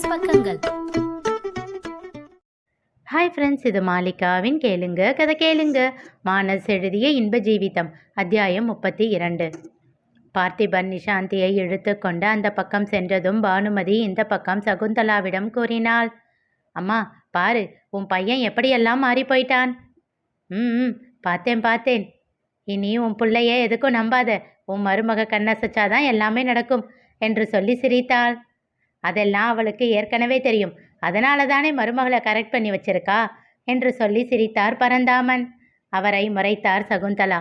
Business பக்கங்கள். Hi friends இது மாலிகாவின் கேளுங்க கதை கேளுங்க. மானஸ் எழுதிய இன்ப ஜீவிதம் அத்தியாயம் முப்பத்தி இரண்டு. பார்த்திபன் நிஷாந்தியை இழுத்து கொண்டு அந்த பக்கம் சென்றதும் பானுமதி இந்த பக்கம் சகுந்தலாவிடம் கூறினாள் அம்மா பாரு உன் பையன் எப்படியெல்லாம் மாறி போயிட்டான் ம் ம், பார்த்தேன் பார்த்தேன். இனி உன் பிள்ளைய எதுக்கும் நம்பாத. உன் மருமக கண்ணசச்சாதான் எல்லாமே நடக்கும் என்று சொல்லி சிரித்தாள். அதெல்லாம் அவளுக்கு ஏற்கனவே தெரியும். அதனால தானே மருமகளை கரெக்ட் பண்ணி வச்சிருக்கா? என்று சொல்லி சிரித்தார் பரந்தாமன். அவரை முறைத்தார் சகுந்தலா.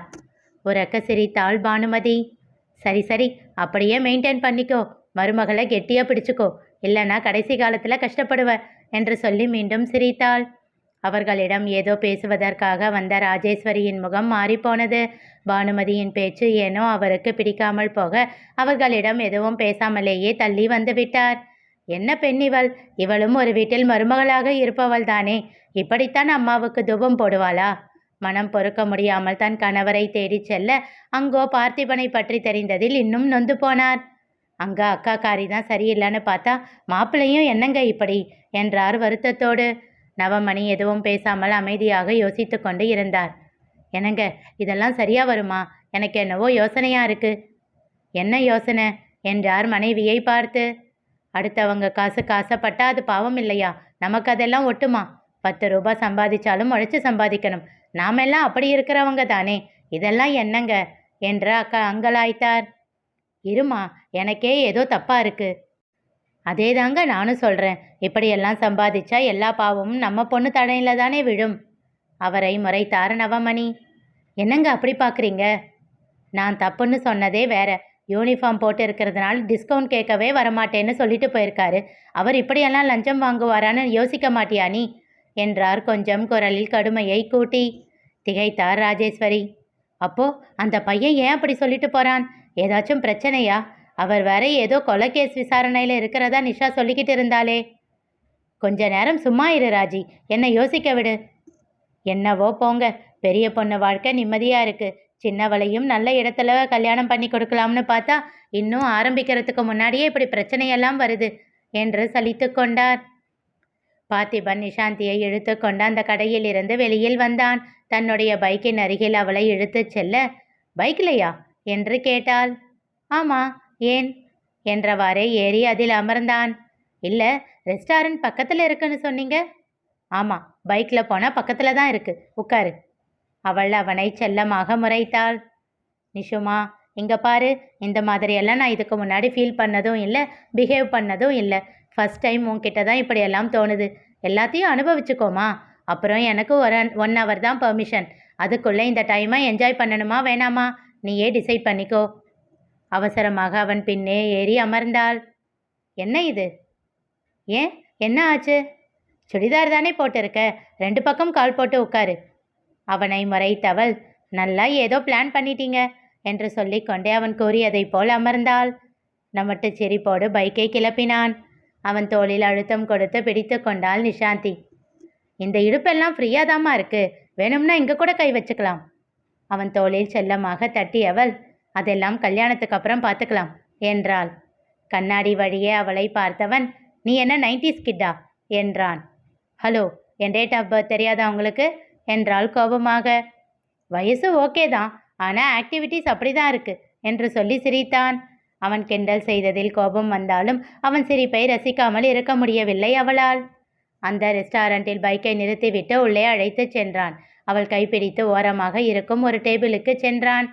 உறக்க சிரித்தாள் பானுமதி. சரி சரி அப்படியே மெயின்டைன் பண்ணிக்கோ. மருமகளை கெட்டியாக பிடிச்சுக்கோ. இல்லைன்னா கடைசி காலத்தில் கஷ்டப்படுவ என்று சொல்லி மீண்டும் சிரித்தாள். அவர்களிடம் ஏதோ பேசுவதற்காக வந்த ராஜேஸ்வரியின் முகம் மாறிப்போனது. பானுமதியின் பேச்சு ஏனோ அவருக்கு பிடிக்காமல் போக அவர்களிடம் எதுவும் பேசாமலேயே தள்ளி வந்துவிட்டார் என்ன பெண் இவள்? இவளும் ஒரு வீட்டில் மருமகளாக இருப்பவள் தானே. இப்படித்தான் அம்மாவுக்கு துபம் போடுவாளா? மனம் பொறுக்க முடியாமல் தன் கணவரை தேடிச் செல்ல அங்கோ பார்த்திபனை பற்றி தெரிந்ததில் இன்னும் நொந்து போனார். அங்க அக்கா காரி தான் சரியில்லைன்னு பார்த்தா மாப்பிள்ளையும் என்னங்க இப்படி? என்றார் வருத்தத்தோடு. நவமணி எதுவும் பேசாமல் அமைதியாக யோசித்து கொண்டு இருந்தார். என்னங்க இதெல்லாம் சரியா வருமா? எனக்கு என்னவோ யோசனையா இருக்கு. என்ன யோசனை? என்றார் மனைவியை பார்த்து. அடுத்தவங்க காசு காசப்பட்டா அது பாவம் இல்லையா? நமக்கு அதெல்லாம் ஒட்டுமா? பத்து ரூபாய் சம்பாதிச்சாலும் உழைச்சி சம்பாதிக்கணும். நாமெல்லாம் அப்படி இருக்கிறவங்க தானே. இதெல்லாம் என்னங்க? என்று அக்கா அங்கலாய்த்தார். இருமா எனக்கே ஏதோ தப்பா இருக்கு. அதே தாங்க நானும் சொல்கிறேன் இப்படியெல்லாம் சம்பாதிச்சா எல்லா பாவமும் நம்ம பொண்ணு தடையில் தானே விழும். அவரை முறைத்தார் நவமணி. என்னங்க அப்படி பார்க்குறீங்க நான் தப்புன்னு சொன்னதே வேற. யூனிஃபார்ம் போட்டு இருக்கிறதுனால டிஸ்கவுண்ட் கேட்கவே வரமாட்டேன்னு சொல்லிட்டு போயிருக்காரு. அவர் இப்படியெல்லாம் லஞ்சம் வாங்குவாரான்னு யோசிக்க மாட்டியா நீ? என்றார் கொஞ்சம் குரலில் கடுமையை கூட்டி. திகைத்தார் ராஜேஸ்வரி. அப்போ அந்த பையன் ஏன் அப்படி சொல்லிட்டு போறான்? ஏதாச்சும் பிரச்சனையா? அவர் வர ஏதோ கொலை கேஸ் விசாரணையில் இருக்கிறதா நிஷா சொல்லிக்கிட்டு இருந்தாளே. கொஞ்ச நேரம் சும்மா இரு ராஜி. என்னை யோசிக்க விடு. என்னவோ போங்க. பெரிய பொண்ணு வாழ்க்கை நிம்மதியாக இருக்குது சின்னவளையும் நல்ல இடத்துல கல்யாணம் பண்ணி கொடுக்கலாம்னு பார்த்தா இன்னும் ஆரம்பிக்கிறதுக்கு முன்னாடியே இப்படி பிரச்சனையெல்லாம் வருது என்று சலித்து கொண்டார். பார்த்திபன் நிஷாந்தியை இழுத்து கொண்டு அந்த கடையில் இருந்து வெளியில் வந்தான். தன்னுடைய பைக்கின் அருகில் அவளை இழுத்துச் செல்ல பைக்லையா? என்று கேட்டாள். ஆமாம் ஏன்? என்றவாறே ஏறி அதில் அமர்ந்தான். இல்லை ரெஸ்டாரண்ட் பக்கத்தில் இருக்குன்னு சொன்னீங்க? ஆமாம் பைக்கில் போனால் பக்கத்தில் தான் இருக்கு. உட்காரு. அவள் அவனை செல்லமாக முறைத்தாள். நிஷுமா இங்கே பாரு. இந்த மாதிரியெல்லாம் நான் இதுக்கு முன்னாடி ஃபீல் பண்ணதும் இல்லை பிஹேவ் பண்ணதும் இல்லை. ஃபஸ்ட் டைம் உன்கிட்ட தான் இப்படியெல்லாம் தோணுது. எல்லாத்தையும் அனுபவிச்சுக்கோமா. அப்புறம் எனக்கு ஒரு ஒன் ஹவர் தான் பெர்மிஷன். அதுக்குள்ளே இந்த டைமை என்ஜாய் பண்ணணுமா வேணாமா? நீயே டிசைட் பண்ணிக்கோ. அவசரமாக அவன் பின்னே ஏறி அமர்ந்தாள். என்ன இது? ஏன்? என்ன ஆச்சு? சுடிதார் தானே போட்டிருக்க? ரெண்டு பக்கம் கால் போட்டு உட்காரு. அவனை முறைத்தவள். நல்லா ஏதோ பிளான் பண்ணிட்டீங்க என்று சொல்லிக்கொண்டே அவன் கூறியதைப் போல் அமர்ந்தாள். நமட்டு சிரிப்போடு பைக்கை கிளப்பினான். அவன் தோளில் அழுத்தம் கொடுத்து பிடித்து கொண்டாள் நிஷாந்தி. இந்த இடுப்பெல்லாம் ஃப்ரீயாக தாம்மா இருக்கு. வேணும்னா இங்கே கூட கை வச்சுக்கலாம். அவன் தோளில் செல்லமாக தட்டியவள். அதெல்லாம் கல்யாணத்துக்கு அப்புறம் பார்த்துக்கலாம் என்றாள். கண்ணாடி வழியே அவளை பார்த்தவன் நீ என்ன நைன்டிஸ் கிட்டா? என்றான். ஹலோ என் டேட் ஆஃப் பர்த் தெரியாதா உங்களுக்கு? என்றாள் கோபமாக. வயசு ஓகே தான் ஆனால் ஆக்டிவிட்டீஸ் அப்படி தான் இருக்கு என்று சொல்லி சிரித்தான். அவன் கிண்டல் செய்ததில் கோபம் வந்தாலும் அவன் சிரிப்பை ரசிக்காமல் இருக்க முடியவில்லை அவளால். அந்த ரெஸ்டாரண்டில் பைக்கை நிறுத்திவிட்டு உள்ளே அழைத்துச் சென்றான். அவள் கைப்பிடித்து ஓரமாக இருக்கும் ஒரு டேபிளுக்கு சென்றான்.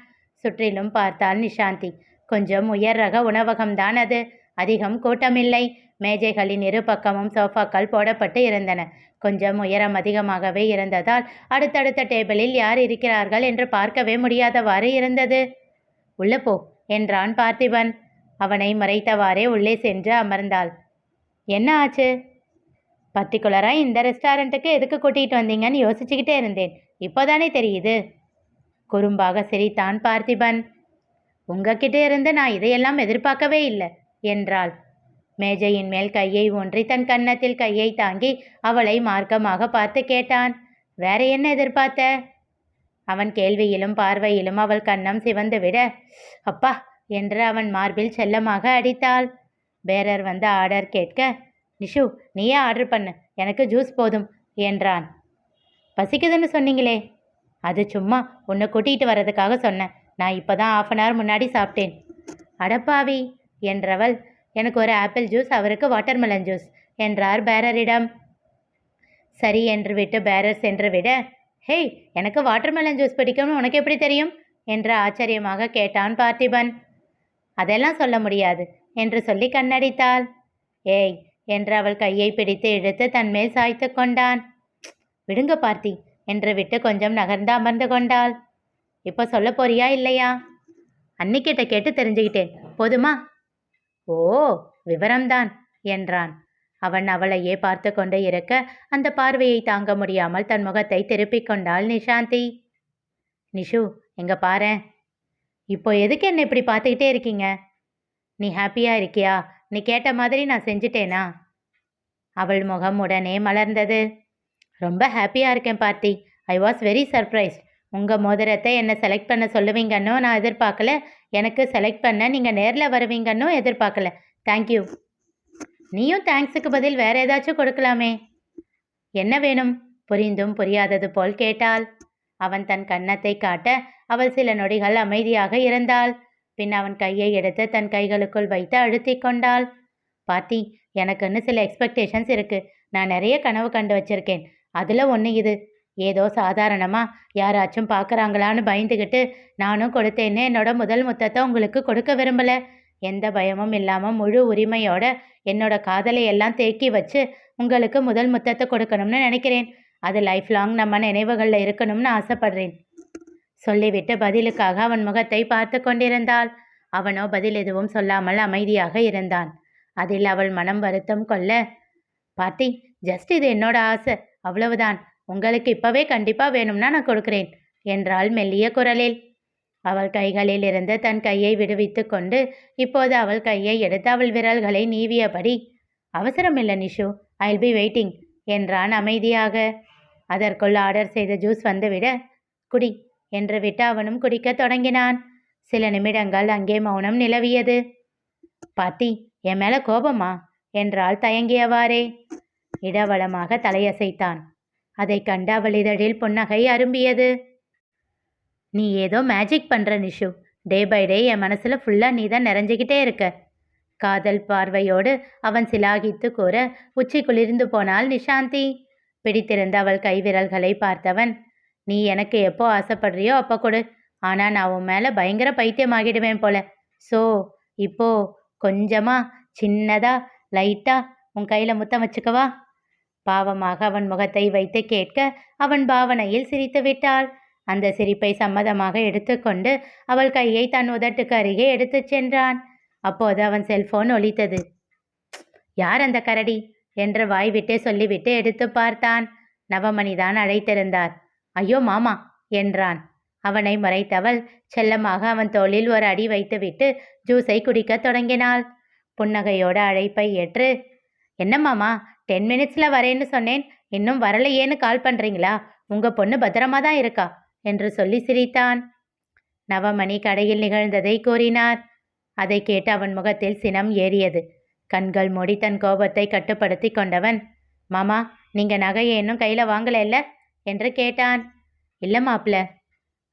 சுற்றிலும் பார்த்தாள் நிஷாந்தி. கொஞ்சம் உயர் ரக உணவகம்தான் அது. அதிகம் கூட்டமில்லை. மேஜைகளின் இரு பக்கமும் சோஃபாக்கள் போடப்பட்டு இருந்தன. கொஞ்சம் உயரம் அதிகமாகவே இருந்ததால் அடுத்தடுத்த டேபிளில் யார் இருக்கிறார்கள் என்று பார்க்கவே முடியாதவாறு இருந்தது. உள்ள போ என்றான் பார்த்திபன். அவனை மறைத்தவாறே உள்ளே சென்று அமர்ந்தாள். என்ன ஆச்சு? பர்டிகுலராக இந்த ரெஸ்டாரண்ட்டுக்கு எதுக்கு கூட்டிகிட்டு வந்தீங்கன்னு யோசிச்சுக்கிட்டே இருந்தேன். இப்போதானே தெரியுது. குறும்பாக சிரித்தான் பார்த்திபன். உங்ககிட்ட இருந்து நான் இதையெல்லாம் எதிர்பார்க்கவே இல்லை என்றாள். மேஜையின் மேல் கையை ஊன்றி தன் கன்னத்தில் கையை தாங்கி அவளை மார்க்கமாக பார்த்து கேட்டான் வேற என்ன எதிர்பார்த்த? அவன் கேள்வியிலும் பார்வையிலும் அவள் கன்னம் சிவந்து விட அப்பா என்று அவன் மார்பில் செல்லமாக அடித்தாள். பேரர் வந்து ஆர்டர் கேட்க நிஷு நீயே ஆர்டர் பண்ணு எனக்கு ஜூஸ் போதும் என்றான். பசிக்குதுன்னு சொன்னீங்களே அது சும்மா உன்னை கூட்டிகிட்டு வர்றதுக்காக சொன்னேன். நான் இப்போ தான் ஆஃப் அன் ஹவர் முன்னாடி சாப்பிட்டேன். அடப்பாவி என்றவள் எனக்கு ஒரு ஆப்பிள் ஜூஸ் அவருக்கு வாட்டர்மெலன் ஜூஸ் என்றார் பேரரிடம். சரி என்று விட்டு பேரர் சென்று விட ஹேய் எனக்கு வாட்டர்மெலன் ஜூஸ் பிடிக்கும்னு உனக்கு எப்படி தெரியும்? என்று ஆச்சரியமாக கேட்டான் பார்த்திபன். அதெல்லாம் சொல்ல முடியாது என்று சொல்லி கண்ணடித்தாள். ஏய் என்று அவள் கையை பிடித்து இழுத்து தன் மேல் சாய்த்து கொண்டான். விடுங்க பார்த்தி என்று விட்டு கொஞ்சம் நகர்ந்து அமர்ந்து கொண்டாள். இப்போ சொல்ல போறியா இல்லையா? அன்னிக்கிட்ட கேட்டு தெரிஞ்சுக்கிட்டேன். போதுமா? ஓ விவரம்தான் என்றான். அவன் அவளையே பார்த்து கொண்டு இருக்க அந்த பார்வையை தாங்க முடியாமல் தன் முகத்தை திருப்பிக் கொண்டாள் நிஷாந்தி. நிஷு எங்க பாரேன். இப்போ எதுக்கு என்ன இப்படி பார்த்துக்கிட்டே இருக்கீங்க? நீ ஹாப்பியா இருக்கியா? நீ கேட்ட மாதிரி நான் செஞ்சிட்டேனா? அவள் முகம் உடனே மலர்ந்தது. ரொம்ப ஹாப்பியாக இருக்கேன் பார்த்தி. ஐ வாஸ் வெரி சர்ப்ரைஸ்ட் உங்கள் மோதிரத்தை என்னை செலக்ட் பண்ண சொல்லுவீங்கன்னோ நான் எதிர்பார்க்கல. எனக்கு செலக்ட் பண்ண நீங்கள் நேரில் வருவீங்கன்னோ எதிர்பார்க்கல. தேங்க்யூ நீயும் தேங்க்ஸுக்கு பதில் வேற ஏதாச்சும் கொடுக்கலாமே. என்ன வேணும்? புரிந்தும் புரியாதது போல் கேட்டாள். அவன் தன் கன்னத்தை காட்ட அவள் சில நொடிகள் அமைதியாக இருந்தாள். பின் அவன் கையை எடுத்து தன் கைகளுக்குள் வைத்து அழுத்தி கொண்டாள். பாத்தி எனக்குன்னு சில எக்ஸ்பெக்டேஷன்ஸ் இருக்கு. நான் நிறைய கனவு கண்டு வச்சிருக்கேன். அதில் ஒன்று இது. ஏதோ சாதாரணமாக யாராச்சும் பார்க்குறாங்களான்னு பயந்துக்கிட்டு நானும் கொடுத்தேன்னு என்னோட முதல் முத்தத்தை உங்களுக்கு கொடுக்க விரும்பல. எந்த பயமும் இல்லாமல் முழு உரிமையோட என்னோட காதலை எல்லாம் தேக்கி வச்சு உங்களுக்கு முதல் முத்தத்தை கொடுக்கணும்னு நினைக்கிறேன். அது லைஃப் லாங் நம்ம நினைவுகளில் இருக்கணும்னு ஆசைப்படுறேன். சொல்லிவிட்டு பதிலுக்காக அவன் முகத்தை பார்த்து கொண்டிருந்தாள். அவனோ பதில் எதுவும் சொல்லாமல் அமைதியாக இருந்தான். அதில் அவள் மனம் வருத்தம் கொள்ள பாட்டி ஜஸ்ட் இது என்னோட ஆசை. அவ்வளவுதான். உங்களுக்கு இப்பவே கண்டிப்பா வேணும்னா நான் கொடுக்கிறேன் என்றாள் மெல்லிய குரலில். அவள் கைகளில் இருந்து தன் கையை விடுவித்து கொண்டு இப்போது அவள் கையை எடுத்து அவள் விரல்களை நீவியபடி அவசரமில்லை நிஷு ஐல் பி வெயிட்டிங் என்றான் அமைதியாக. அதற்குள் ஆர்டர் செய்த ஜூஸ் வந்துவிட குடி என்று விட்டு அவனும் குடிக்கத் தொடங்கினான். சில நிமிடங்கள் அங்கே மௌனம் நிலவியது. பாட்டி என் மேல கோபமா? என்றாள் தயங்கியவாறே. இடவளமாக தலையசைத்தான். அதை கண்டு அவள் இதழில் புன்னகை அரும்பியது. நீ ஏதோ மேஜிக் பண்ற நிஷு. டே பை டே என் மனசுல ஃபுல்லா நீ தான் நிறைஞ்சுக்கிட்டே இருக்க காதல் பார்வையோடு அவன் சிலாகித்து கூற உச்சி குளிர்ந்து போனாள் நிஷாந்தி. பிடித்திருந்த அவள் கைவிரல்களை பார்த்தவன் நீ எனக்கு எப்போ ஆசைப்படுறியோ அப்போ கொடு. ஆனால் நான் உன் மேலே பயங்கர பைத்தியமாகிடுவேன் போல. ஸோ இப்போ கொஞ்சமாக சின்னதாக லைட்டாக உன் கையில் முத்தம் வச்சுக்கவா? பாவமாக அவன் முகத்தை வைத்து கேட்க அவன் பாவனையில் சிரித்து விட்டாள். அந்த சிரிப்பை சம்மதமாக எடுத்துக்கொண்டு அவள் கையை தன் உதட்டுக்கு அருகே எடுத்துச் சென்றான். அப்போது அவன் செல்போன் ஒலித்தது. யார் அந்த கரடி? என்று வாய்விட்டே சொல்லிவிட்டு எடுத்து பார்த்தான். நவமணிதான் அழைத்திருந்தார். ஐயோ மாமா என்றான். அவனை மறைத்தவள் செல்லமாக அவன் தோளில் ஒரு அடி வைத்துவிட்டு ஜூஸை குடிக்கத் தொடங்கினாள். புன்னகையோட அழைப்பை ஏற்று என்ன மாமா? டென் மினிட்ஸில் வரேன்னு சொன்னேன். இன்னும் வரலையேன்னு கால் பண்ணுறீங்களா உங்கள் பொண்ணு பத்திரமா தான் இருக்கா? என்று சொல்லி சிரித்தான். நவமணி கடையில் நிகழ்ந்ததை கூறினார். அதை கேட்டு அவன் முகத்தில் சினம் ஏறியது. கண்கள் மூடி தன் கோபத்தை கட்டுப்படுத்தி கொண்டவன். மாமா நீங்கள் நகையை இன்னும் கையில் வாங்கலைல்ல என்று கேட்டான். இல்லை மாப்பிள்ள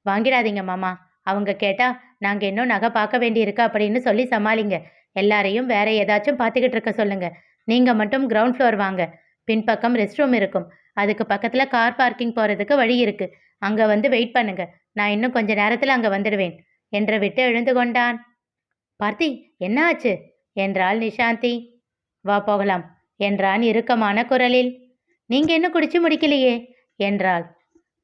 வாங்கிடாதீங்க மாமா. அவங்க கேட்டால் நாங்கள் இன்னும் நகை பார்க்க வேண்டியிருக்கு அப்படின்னு சொல்லி சமாளிங்க. எல்லாரையும் வேற ஏதாச்சும் பார்த்துக்கிட்டு இருக்க சொல்லுங்கள் நீங்கள் மட்டும் கிரவுண்ட் ஃப்ளோர் வாங்க. பின்பக்கம் ரெஸ்ட் ரூம் இருக்கும். அதுக்கு பக்கத்தில் கார் பார்க்கிங் போகிறதுக்கு வழி இருக்குது அங்கே வந்து வெயிட் பண்ணுங்க. நான் இன்னும் கொஞ்ச நேரத்தில் அங்கே வந்துடுவேன். என்று விட்டு எழுந்து கொண்டான். பார்த்தி என்ன ஆச்சு? என்றாள் நிஷாந்தி. வா போகலாம் என்றான் இறுக்கமான குரலில். நீங்க இன்னும் குடிச்சு முடிக்கலையே? என்றாள்.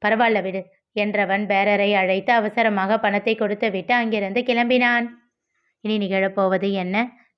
பரவாயில்ல விடு என்றவன் பேரரை அழைத்து அவசரமாக பணத்தை கொடுத்து விட்டு அங்கிருந்து கிளம்பினான். இனி நிகழப்போவது என்ன?